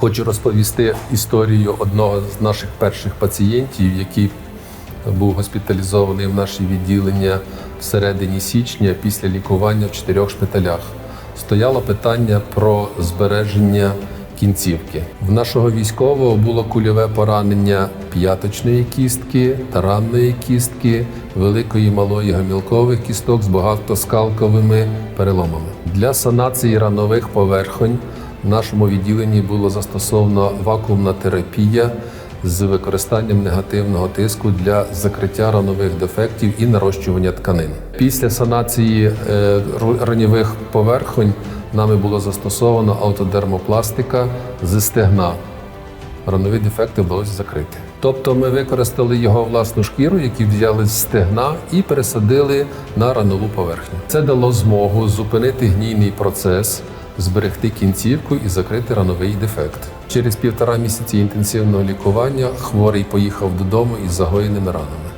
Хочу розповісти історію одного з наших перших пацієнтів, який був госпіталізований в наше відділення в середині січня після лікування в чотирьох шпиталях. Стояло питання про збереження кінцівки. В нашого військового було кульове поранення п'яточної кістки, таранної кістки, великої малої гомілкових кісток з багатоскалковими переломами. Для санації ранових поверхонь в нашому відділенні було застосовано вакуумна терапія з використанням негативного тиску для закриття ранових дефектів і нарощування тканин. Після санації е, ранівих поверхонь нами було застосовано автодермопластика з стегна. Ранові дефекти вдалося закрити. Тобто ми використали його власну шкіру, яку взяли з стегна і пересадили на ранову поверхню. Це дало змогу зупинити гнійний процес, зберегти кінцівку і закрити рановий дефект. Через півтора місяці інтенсивного лікування хворий поїхав додому із загоєними ранами.